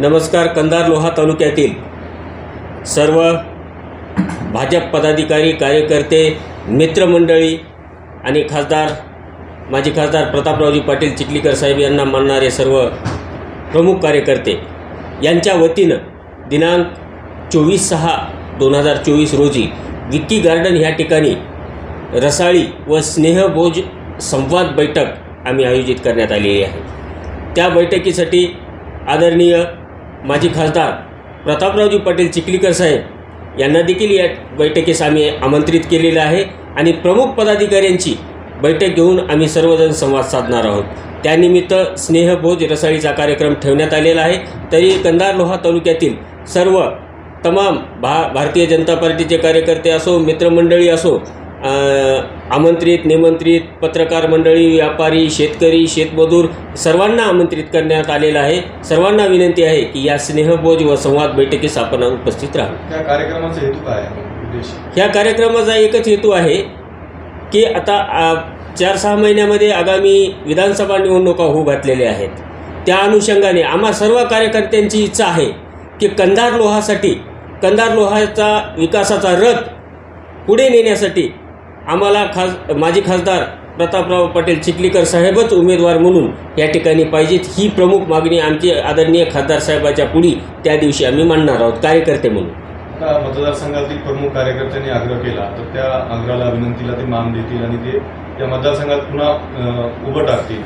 नमस्कार कंधार लोहा तालुक्यातील सर्व भाजप पदाधिकारी कार्यकर्ते मित्रमंडळी आणि खासदार माजी खासदार प्रतापरावजी पाटील चिखलीकर साहेब यांना मानणारे सर्व प्रमुख कार्यकर्ते यांच्या वतीनं दिनांक चोवीस सहा दोन हजार चोवीस रोजी विक्की गार्डन ह्या ठिकाणी रसाळी व स्नेहभोज संवाद बैठक आम्ही आयोजित करण्यात आलेली आहे. त्या बैठकीसाठी आदरणीय माजी खासदार प्रतापरावजी पाटील चिखलीकर साहेब यांना देखील या बैठकीस आम्ही आमंत्रित केलेलं आहे आणि प्रमुख पदाधिकाऱ्यांची बैठक घेऊन आम्ही सर्वजण संवाद साधणार आहोत. त्यानिमित्त स्नेहभोज रसाळीचा कार्यक्रम ठेवण्यात आलेला आहे. तरी कंधार लोहा तालुक्यातील सर्व तमाम भा भारतीय जनता पार्टीचे कार्यकर्ते असो मित्रमंडळी असो आमंत्रित निमंत्रित पत्रकार मंडळी व्यापारी शेतकरी शेतमजूर सर्वांना आमंत्रित करण्यात आलेलं आहे. सर्वांना विनंती आहे की या स्नेहभोज व संवाद बैठकीस आपण उपस्थित राहू. कार्यक्रमाचा हेतू काय ह्या कार्यक्रमाचा एकच हेतू आहे की आता चार सहा महिन्यामध्ये आगामी विधानसभा निवडणुका होऊ घातलेल्या आहेत. त्या अनुषंगाने आम्हा सर्व कार्यकर्त्यांची इच्छा आहे की कंधार लोहासाठी कंधार लोहाचा विकासाचा रथ पुढे नेण्यासाठी आम्हाला खास माजी खासदार प्रतापराव पाटील चिखलीकर साहेबच उमेदवार म्हणून या ठिकाणी पाहिजेत. ही प्रमुख मागणी आमची आदरणीय खासदार साहेबाच्या पुढी त्या दिवशी आम्ही मांडणार आहोत कार्यकर्ते म्हणून. आता मतदारसंघातील प्रमुख कार्यकर्त्यांनी आग्रह केला तर त्या आग्रहाला विनंतीला ते मान देतील आणि ते या मतदारसंघात पुन्हा उभं टाकतील.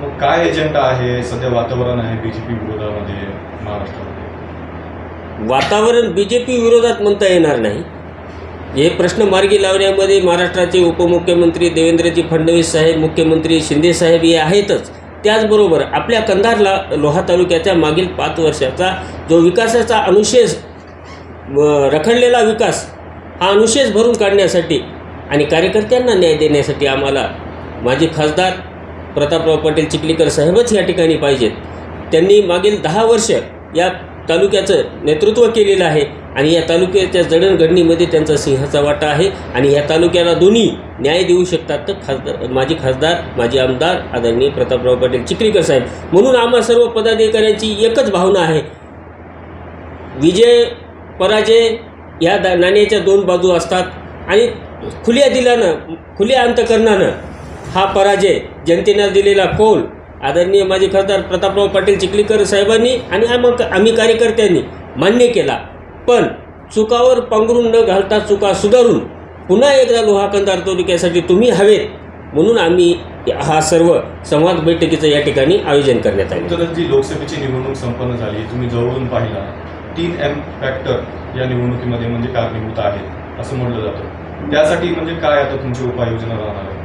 मग काय एजेंडा आहे? सध्या वातावरण आहे बीजेपी विरोधामध्ये महाराष्ट्रामध्ये? वातावरण बी जे पी विरोधात म्हणता येणार नाही. हे प्रश्न मार्गी लावण्यामध्ये महाराष्ट्राचे उपमुख्यमंत्री देवेंद्रजी फडणवीस साहेब मुख्यमंत्री शिंदे साहेब हे आहेतच. त्याचबरोबर आपल्या कंधारला लोहा तालुक्याच्या मागील पाच वर्षाचा जो विकासाचा अनुशेष रखडलेला विकास हा अनुशेष भरून काढण्यासाठी आणि कार्यकर्त्यांना न्याय देण्यासाठी आम्हाला माजी खासदार प्रतापराव पाटील चिखलीकर साहेबच या ठिकाणी पाहिजेत. त्यांनी मागील दहा वर्ष या तालुक्याचं नेतृत्व केलेलं आहे. आणि या तालुक्याच्या जडणघडणीमध्ये त्यांचा सिंहाचा वाटा आहे. आणि या तालुक्याला दोन्ही न्याय देऊ शकतात तर खासदार माजी खासदार माजी आमदार आदरणीय प्रतापराव पाटील चिखलीकर साहेब. म्हणून आम्हा सर्व पदाधिकाऱ्यांची एकच भावना आहे. विजय पराजय या दा नाण्याच्या दोन बाजू असतात. आणि खुल्या दिलानं खुल्या अंतकरणानं हा पराजय जनतेनं दिलेला कौल आदरणीय माजी खासदार प्रतापराव पाटील चिखलीकर साहेबांनी आणि आम आम्ही कार्यकर्त्यांनी मान्य केला. पण चुकावर पांघरून न घालता चुका सुधारून पुन्हा एकदा लोहा तालुक्यासाठी तुम्ही हवेत. म्हणून आम्ही हा सर्व संवाद बैठकीचं या ठिकाणी आयोजन करण्यात आले. तर जी लोकसभेची निवडणूक संपन्न झाली. तुम्ही जवळून पाहिला. तीन एम फॅक्टर या निवडणुकीमध्ये म्हणजे कारणीभूत आहेत असं म्हटलं जातं. त्यासाठी म्हणजे काय आता तुमची उपाययोजना राहणार आहे?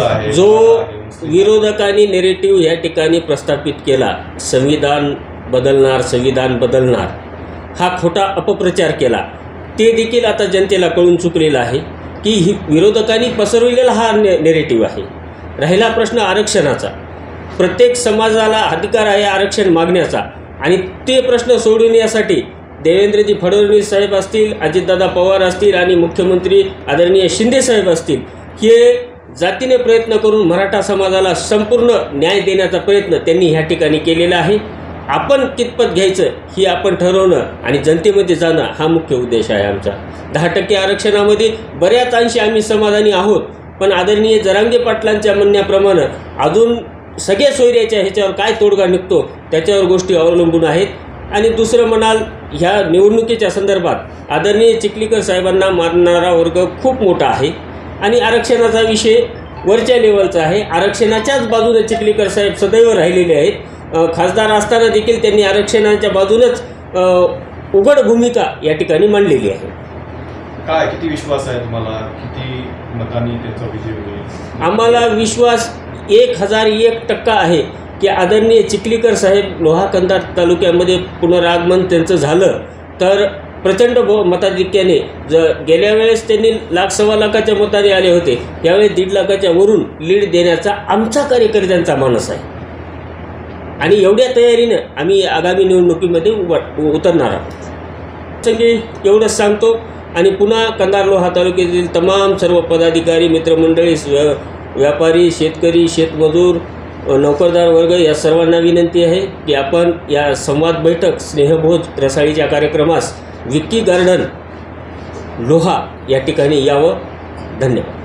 आहे जो आहे, आहे. विरोधकांनी नेरेटिव्ह या ठिकाणी प्रस्थापित केला संविधान बदलणार संविधान बदलणार. हा खोटा अपप्रचार केला. ते देखील आता जनतेला कळून चुकलेला आहे की ही विरोधकांनी पसरविलेला हा ने नेरेटिव्ह आहे. राहिला प्रश्न आरक्षणाचा. प्रत्येक समाजाला अधिकार आहे आरक्षण मागण्याचा आणि ते प्रश्न सोडविण्यासाठी देवेंद्रजी फडणवीस साहेब असतील अजितदादा पवार असतील आणि मुख्यमंत्री आदरणीय शिंदे साहेब असतील हे जातीने प्रयत्न करून मराठा समाजाला संपूर्ण न्याय देण्याचा प्रयत्न त्यांनी ह्या ठिकाणी केलेला आहे. आपण कितपत घ्यायचं ही आपण ठरवणं आणि जनतेमध्ये जाणं हा मुख्य उद्देश आहे आमचा. दहा टक्के आरक्षणामध्ये बऱ्याच अंशी आम्ही समाधानी आहोत पण आदरणीय जरांगे पाटलांच्या म्हणण्याप्रमाणे अजून सगळ्या सोयऱ्याच्या ह्याच्यावर काय तोडगा निघतो त्याच्यावर गोष्टी अवलंबून आहेत. आणि दुसरं म्हणाल ह्या निवडणुकीच्या संदर्भात आदरणीय चिखलीकर साहेबांना मानणारा वर्ग खूप मोठा आहे. आणि आरक्षणाचा विषय वरच्या लेवलचा आहे. आरक्षणाच्याच बाजूने चिखलीकर साहेब सदैव राहिलेले आहेत. खासदार असताना देखील त्यांनी आरक्षणाच्या बाजूनच उघड भूमिका या ठिकाणी मांडलेली आहे. काय किती विश्वास आहे तुम्हाला? किती मतांनी त्यांचा विजय होईल? आम्हाला विश्वास एक हजार एक टक्का आहे की आदरणीय चिखलीकर साहेब लोहा कंधार तालुक्यामध्ये पुनरागमन त्यांचं झालं तर प्रचंड ब मताधिक्याने ज गेल्या वेळेस त्यांनी लाख सव्वा लाखाच्या मताने आले होते यावेळेस दीड लाखाच्या वरून लीड देण्याचा आमचा कार्यकर्त्यांचा मानस आहे. आणि एवढ्या तयारीनं आम्ही आगामी निवडणुकीमध्ये वाट उतरणार आहोत. संगे एवढंच सांगतो. आणि पुन्हा कंधार लोहा तालुक्यातील तमाम सर्व पदाधिकारी मित्रमंडळी व्य व्यापारी शेतकरी शेतमजूर नोकरदार वर्ग या सर्वांना विनंती आहे की आपण या संवाद बैठक स्नेहभोज रसाळीच्या कार्यक्रमास विक्की गार्डन लोहा या ठिकाणी यावं. धन्यवाद.